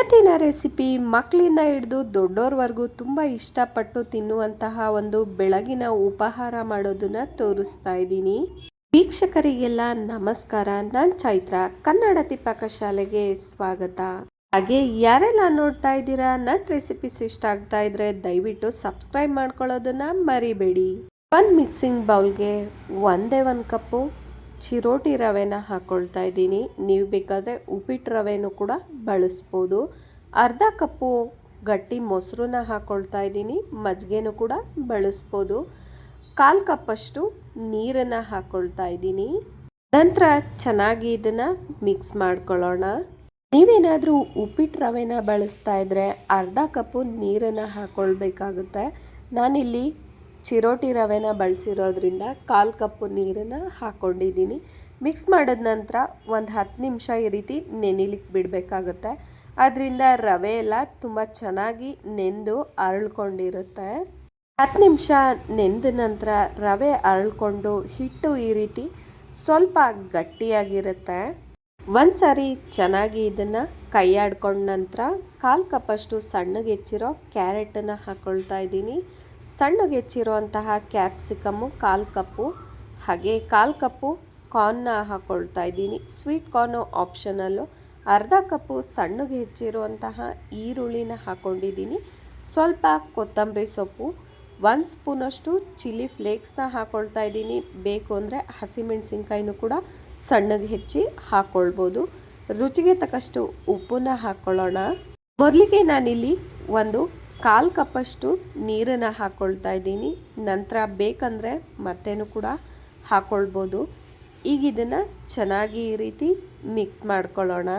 ಇವತ್ತಿನ ರೆಸಿಪಿ ಮಕ್ಕಳಿಂದ ಹಿಡಿದು ದೊಡ್ಡೋರ್ವರೆಗೂ ತುಂಬ ಇಷ್ಟಪಟ್ಟು ತಿನ್ನುವಂತಹ ಒಂದು ಬೆಳಗಿನ ಉಪಹಾರ ಮಾಡೋದನ್ನ ತೋರಿಸ್ತಾ ಇದ್ದೀನಿ. ವೀಕ್ಷಕರಿಗೆಲ್ಲ ನಮಸ್ಕಾರ. ನಾನು ಚೈತ್ರ ತಿಪ್ಪಕ ಪಾಕಶಾಲೆಗೆ ಸ್ವಾಗತ. ಹಾಗೆ ಯಾರೆಲ್ಲ ನೋಡ್ತಾ ಇದ್ದೀರಾ ನನ್ನ ರೆಸಿಪೀಸ್ ಇಷ್ಟ ಆಗ್ತಾ ಇದ್ರೆ ದಯವಿಟ್ಟು ಸಬ್ಸ್ಕ್ರೈಬ್ ಮಾಡ್ಕೊಳ್ಳೋದನ್ನ ಮರಿಬೇಡಿ. ಒಂದು ಮಿಕ್ಸಿಂಗ್ ಬೌಲ್ಗೆ ಒಂದೇ ಒಂದು ಕಪ್ಪು ಚಿರೋಟಿ ರವೆನ ಹಾಕ್ಕೊಳ್ತಾ ಇದ್ದೀನಿ. ನೀವು ಬೇಕಾದರೆ ಉಪ್ಪಿಟ್ಟು ರವೆನೂ ಕೂಡ ಬಳಸ್ಬೋದು. ಅರ್ಧ ಕಪ್ಪು ಗಟ್ಟಿ ಮೊಸರನ್ನ ಹಾಕ್ಕೊಳ್ತಾ ಇದ್ದೀನಿ. ಮಜ್ಜಿಗೆನೂ ಕೂಡ ಬಳಸ್ಬೋದು. ಕಾಲು ಕಪ್ಪಷ್ಟು ನೀರನ್ನು ಹಾಕ್ಕೊಳ್ತಾ ಇದ್ದೀನಿ. ನಂತರ ಚೆನ್ನಾಗಿ ಇದನ್ನು ಮಿಕ್ಸ್ ಮಾಡ್ಕೊಳ್ಳೋಣ. ನೀವೇನಾದರೂ ಉಪ್ಪಿಟ್ಟು ರವೆನ ಬಳಸ್ತಾ ಇದ್ದರೆ ಅರ್ಧ ಕಪ್ಪು ನೀರನ್ನು ಹಾಕ್ಕೊಳ್ಬೇಕಾಗುತ್ತೆ ನಾನಿಲ್ಲಿ ಚಿರೋಟಿ ರವೆನ ಬಳಸಿರೋದ್ರಿಂದ ಕಾಲು ಕಪ್ಪು ನೀರನ್ನು ಹಾಕ್ಕೊಂಡಿದ್ದೀನಿ ಮಿಕ್ಸ್ ಮಾಡಿದ ನಂತರ ಒಂದು ಹತ್ತು ನಿಮಿಷ ಈ ರೀತಿ ನೆನಿಲಿಕ್ಕೆ ಬಿಡಬೇಕಾಗುತ್ತೆ. ಅದರಿಂದ ರವೆ ಎಲ್ಲ ತುಂಬ ಚೆನ್ನಾಗಿ ನೆಂದು ಅರಳ್ಕೊಂಡಿರುತ್ತೆ. ಹತ್ತು ನಿಮಿಷ ನೆಂದ ನಂತರ ರವೆ ಅರಳ್ಕೊಂಡು ಹಿಟ್ಟು ಈ ರೀತಿ ಸ್ವಲ್ಪ ಗಟ್ಟಿಯಾಗಿರುತ್ತೆ. ಒಂದು ಸಾರಿ ಚೆನ್ನಾಗಿ ಇದನ್ನು ಕೈಯಾಡ್ಕೊಂಡ ನಂತರ ಕಾಲು ಕಪ್ಪಷ್ಟು ಸಣ್ಣಗೆ ಹೆಚ್ಚಿರೋ ಕ್ಯಾರೆಟನ್ನು ಹಾಕ್ಕೊಳ್ತಾ ಇದ್ದೀನಿ. ಸಣ್ಣಗೆ ಹೆಚ್ಚಿರುವಂತಹ ಕ್ಯಾಪ್ಸಿಕಮ್ಮು, ಕಾಲು ಕಪ್ಪು. ಹಾಗೆ ಕಾಲು ಕಪ್ಪು ಕಾರ್ನ್ನ ಹಾಕ್ಕೊಳ್ತಾ ಇದ್ದೀನಿ. ಸ್ವೀಟ್ ಕಾರ್ನು ಆಪ್ಷನಲ್ಲು ಅರ್ಧ ಕಪ್ಪು ಸಣ್ಣಗೆ ಹೆಚ್ಚಿರುವಂತಹ ಈರುಳ್ಳಿನ ಹಾಕ್ಕೊಂಡಿದ್ದೀನಿ ಸ್ವಲ್ಪ ಕೊತ್ತಂಬರಿ ಸೊಪ್ಪು, ಒಂದು ಸ್ಪೂನಷ್ಟು ಚಿಲ್ಲಿ ಫ್ಲೇಕ್ಸ್ನ ಹಾಕ್ಕೊಳ್ತಾ ಇದ್ದೀನಿ. ಬೇಕು ಅಂದರೆ ಹಸಿಮೆಣಸಿನ್ಕಾಯಿನೂ ಕೂಡ ಸಣ್ಣಗೆ ಹೆಚ್ಚಿ ಹಾಕ್ಕೊಳ್ಬೋದು ರುಚಿಗೆ ತಕ್ಕಷ್ಟು ಉಪ್ಪನ್ನ ಹಾಕ್ಕೊಳ್ಳೋಣ ಮೊದಲಿಗೆ ನಾನಿಲ್ಲಿ ಒಂದು ಕಾಲು ಕಪ್ಪಷ್ಟು ನೀರನ್ನು ಹಾಕ್ಕೊಳ್ತಾ ಇದ್ದೀನಿ. ನಂತರ ಬೇಕಂದರೆ ಮತ್ತೇನು ಕೂಡ ಹಾಕ್ಕೊಳ್ಬೋದು ಈಗ ಇದನ್ನು ಚೆನ್ನಾಗಿ ಈ ರೀತಿ ಮಿಕ್ಸ್ ಮಾಡ್ಕೊಳ್ಳೋಣ.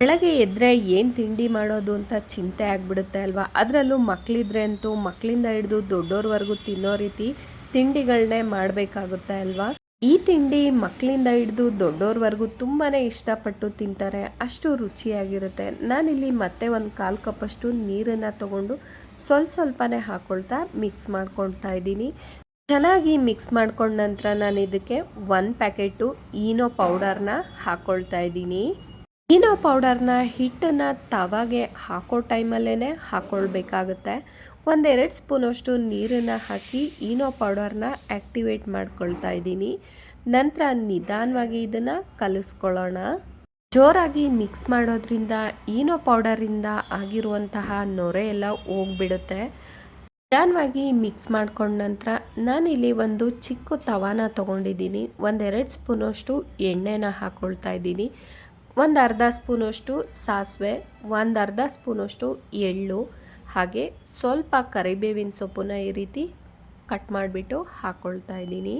ಬೆಳಗ್ಗೆ ಎದ್ದರೆ ಏನು ತಿಂಡಿ ಮಾಡೋದು ಅಂತ ಚಿಂತೆ ಆಗಿಬಿಡುತ್ತೆ ಅಲ್ವಾ? ಅದರಲ್ಲೂ ಮಕ್ಕಳಿದ್ರೆ ಅಂತೂ ಮಕ್ಕಳಿಂದ ಹಿಡಿದು ದೊಡ್ಡೋರ್ವರೆಗೂ ತಿನ್ನೋ ರೀತಿ ತಿಂಡಿಗಳನ್ನೇ ಮಾಡಬೇಕಾಗುತ್ತೆ ಅಲ್ವಾ? ಈ ತಿಂಡಿ ಮಕ್ಕಳಿಂದ ಹಿಡಿದು ದೊಡ್ಡೋರ್ವರೆಗೂ ತುಂಬಾ ಇಷ್ಟಪಟ್ಟು ತಿಂತಾರೆ. ಅಷ್ಟು ರುಚಿಯಾಗಿರುತ್ತೆ. ನಾನಿಲ್ಲಿ ಮತ್ತೆ ಒಂದು ಕಾಲು ಕಪ್ಪಷ್ಟು ನೀರನ್ನು ತಗೊಂಡು ಸ್ವಲ್ಪ ಸ್ವಲ್ಪನೇ ಹಾಕ್ಕೊಳ್ತಾ ಮಿಕ್ಸ್ ಮಾಡ್ಕೊಳ್ತಾ ಇದ್ದೀನಿ. ಚೆನ್ನಾಗಿ ಮಿಕ್ಸ್ ಮಾಡ್ಕೊಂಡ ನಂತರ ನಾನು ಇದಕ್ಕೆ ಒಂದು ಪ್ಯಾಕೆಟು ಈನೋ ಪೌಡರ್ನ ಹಾಕ್ಕೊಳ್ತಾ ಇದ್ದೀನಿ. ಈನೋ ಪೌಡರ್ನ ಹಿಟ್ಟನ್ನು ತವಾಗೆ ಹಾಕೋ ಟೈಮಲ್ಲೇ ಹಾಕ್ಕೊಳ್ಬೇಕಾಗುತ್ತೆ ಒಂದೆರಡು ಸ್ಪೂನಷ್ಟು ನೀರನ್ನು ಹಾಕಿ ಈನೋ ಪೌಡರ್ನ ಆ್ಯಕ್ಟಿವೇಟ್ ಮಾಡ್ಕೊಳ್ತಾ ಇದ್ದೀನಿ. ನಂತರ ನಿಧಾನವಾಗಿ ಇದನ್ನು ಕಲಿಸ್ಕೊಳ್ಳೋಣ. ಜೋರಾಗಿ ಮಿಕ್ಸ್ ಮಾಡೋದ್ರಿಂದ ಈನೋ ಪೌಡರಿಂದ ಆಗಿರುವಂತಹ ನೊರೆ ಎಲ್ಲ ಹೋಗ್ಬಿಡುತ್ತೆ. ನಿಧಾನವಾಗಿ ಮಿಕ್ಸ್ ಮಾಡ್ಕೊಂಡ ನಂತರ ನಾನಿಲ್ಲಿ ಒಂದು ಚಿಕ್ಕ ತವಾನ ತೊಗೊಂಡಿದ್ದೀನಿ. ಒಂದೆರಡು ಸ್ಪೂನಷ್ಟು ಎಣ್ಣೆನ ಹಾಕ್ಕೊಳ್ತಾ ಇದ್ದೀನಿ. ಒಂದು ಅರ್ಧ ಸ್ಪೂನಷ್ಟು ಸಾಸಿವೆ, ಒಂದು ಅರ್ಧ ಸ್ಪೂನಷ್ಟು ಎಳ್ಳು, ಹಾಗೆ ಸ್ವಲ್ಪ ಕರಿಬೇವಿನ ಸೊಪ್ಪನ್ನ ಈ ರೀತಿ ಕಟ್ ಮಾಡಿಬಿಟ್ಟು ಹಾಕ್ಕೊಳ್ತಾ ಇದ್ದೀನಿ.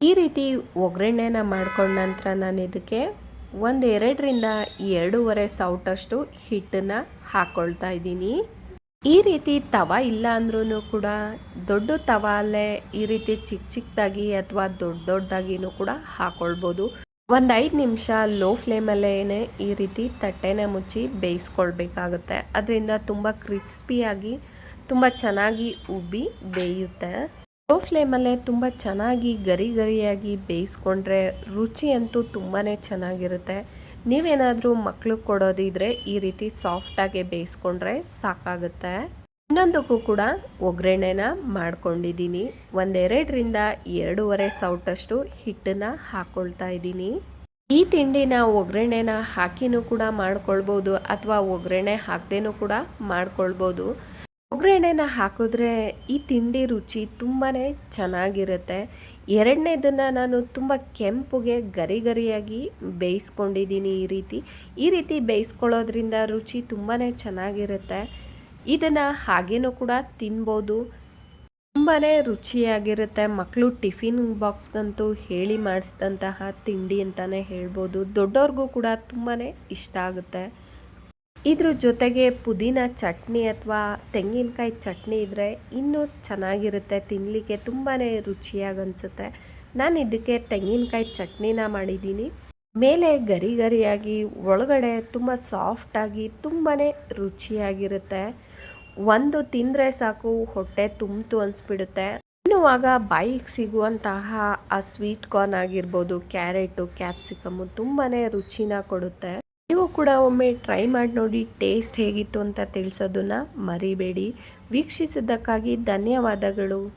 ಈ ರೀತಿ ಒಗ್ಗರಣೆನ ಮಾಡ್ಕೊಂಡ ನಂತರ ನಾನು ಇದಕ್ಕೆ ಒಂದು ಎರಡರಿಂದ ಎರಡೂವರೆ ಸೌಟಷ್ಟು ಹಿಟ್ಟನ್ನು ಹಾಕ್ಕೊಳ್ತಾ ಇದ್ದೀನಿ. ಈ ರೀತಿ ತವ ಇಲ್ಲ ಅಂದ್ರೂ ಕೂಡ ದೊಡ್ಡ ತವಾಲೆ ಈ ರೀತಿ ಚಿಕ್ಕ ಚಿಕ್ಕದಾಗಿ ಅಥವಾ ದೊಡ್ಡ ದೊಡ್ಡದಾಗಿನೂ ಕೂಡ ಹಾಕ್ಕೊಳ್ಬೋದು ಒಂದು ಐದು ನಿಮಿಷ ಲೋ ಫ್ಲೇಮಲ್ಲೇ ಈ ರೀತಿ ತಟ್ಟೆನ ಮುಚ್ಚಿ ಬೇಯಿಸ್ಕೊಳ್ಬೇಕಾಗುತ್ತೆ. ಅದರಿಂದ ತುಂಬ ಕ್ರಿಸ್ಪಿಯಾಗಿ, ತುಂಬ ಚೆನ್ನಾಗಿ ಉಬ್ಬಿ ಬೇಯುತ್ತೆ. ಲೋ ಫ್ಲೇಮಲ್ಲೇ ತುಂಬ ಚೆನ್ನಾಗಿ ಗರಿ ಗರಿಯಾಗಿ ಬೇಯಿಸ್ಕೊಂಡ್ರೆ ರುಚಿ ಅಂತೂ ತುಂಬಾ ಚೆನ್ನಾಗಿರುತ್ತೆ. ನೀವೇನಾದರೂ ಮಕ್ಕಳು ಕೊಡೋದಿದ್ರೆ ಈ ರೀತಿ ಸಾಫ್ಟಾಗಿ ಬೇಯಿಸ್ಕೊಂಡ್ರೆ ಸಾಕಾಗುತ್ತೆ. ಇನ್ನೊಂದಕ್ಕೂ ಕೂಡ ಒಗ್ಗರಣೆನ ಮಾಡ್ಕೊಂಡಿದ್ದೀನಿ. ಒಂದೆರಡರಿಂದ ಎರಡೂವರೆ ಸೌಟಷ್ಟು ಹಿಟ್ಟನ್ನು ಹಾಕ್ಕೊಳ್ತಾ ಇದ್ದೀನಿ. ಈ ತಿಂಡಿನ ಒಗ್ಗರಣೆನ ಹಾಕಿನೂ ಕೂಡ ಮಾಡ್ಕೊಳ್ಬೋದು ಅಥವಾ ಒಗ್ಗರಣೆ ಹಾಕ್ದೇನೂ ಕೂಡ ಮಾಡ್ಕೊಳ್ಬೋದು. ಒಗ್ಗರಣೆನ ಹಾಕಿದ್ರೆ ಈ ತಿಂಡಿ ರುಚಿ ತುಂಬಾ ಚೆನ್ನಾಗಿರುತ್ತೆ. ಎರಡನೇದನ್ನು ನಾನು ತುಂಬ ಕೆಂಪುಗೆ ಗರಿ ಗರಿಯಾಗಿ ಬೇಯಿಸ್ಕೊಂಡಿದ್ದೀನಿ ಈ ರೀತಿ. ಈ ರೀತಿ ಬೇಯಿಸ್ಕೊಳ್ಳೋದ್ರಿಂದ ರುಚಿ ತುಂಬಾ ಚೆನ್ನಾಗಿರುತ್ತೆ. ಇದನ್ನು ಹಾಗೇನೂ ಕೂಡ ತಿನ್ಬೋದು. ತುಂಬಾ ರುಚಿಯಾಗಿರುತ್ತೆ. ಮಕ್ಕಳು ಟಿಫಿನ್ ಬಾಕ್ಸ್ಗಂತೂ ಹೇಳಿ ಮಾಡಿಸಿದಂತಹ ತಿಂಡಿ ಅಂತಲೇ ಹೇಳ್ಬೋದು. ದೊಡ್ಡವ್ರಿಗೂ ಕೂಡ ತುಂಬಾ ಇಷ್ಟ ಆಗುತ್ತೆ. ಇದ್ರ ಜೊತೆಗೆ ಪುದೀನ ಚಟ್ನಿ ಅಥವಾ ತೆಂಗಿನಕಾಯಿ ಚಟ್ನಿ ಇದ್ದರೆ ಇನ್ನೂ ಚೆನ್ನಾಗಿರುತ್ತೆ. ತಿನ್ನಲಿಕ್ಕೆ ತುಂಬಾ ರುಚಿಯಾಗಿ ಅನಿಸುತ್ತೆ. ನಾನು ಇದಕ್ಕೆ ತೆಂಗಿನಕಾಯಿ ಚಟ್ನಿನ ಮಾಡಿದ್ದೀನಿ. ಮೇಲೆ ಗರಿ ಗರಿಯಾಗಿ ಒಳಗಡೆ ತುಂಬ ಸಾಫ್ಟಾಗಿ ತುಂಬಾ ರುಚಿಯಾಗಿರುತ್ತೆ. ಒಂದು ತಿಂದರೆ ಸಾಕು, ಹೊಟ್ಟೆ ತುಂಬಿತು ಅನಿಸ್ಬಿಡುತ್ತೆ. ತಿನ್ನುವಾಗ ಬಾಯಿಗೆ ಸಿಗುವಂತಹ ಆ ಸ್ವೀಟ್ ಕಾರ್ನ್ ಆಗಿರ್ಬೋದು, ಕ್ಯಾರೆಟು ಕ್ಯಾಪ್ಸಿಕಮ್ಮು ತುಂಬಾ ರುಚಿನ ಕೊಡುತ್ತೆ. ನೀವು ಕೂಡ ಒಮ್ಮೆ ಟ್ರೈ ಮಾಡಿ ನೋಡಿ, ಟೇಸ್ಟ್ ಹೇಗಿತ್ತು ಅಂತ ತಿಳಿಸೋದನ್ನ ಮರಿಬೇಡಿ. ವೀಕ್ಷಿಸಿದ್ದಕ್ಕಾಗಿ ಧನ್ಯವಾದಗಳು.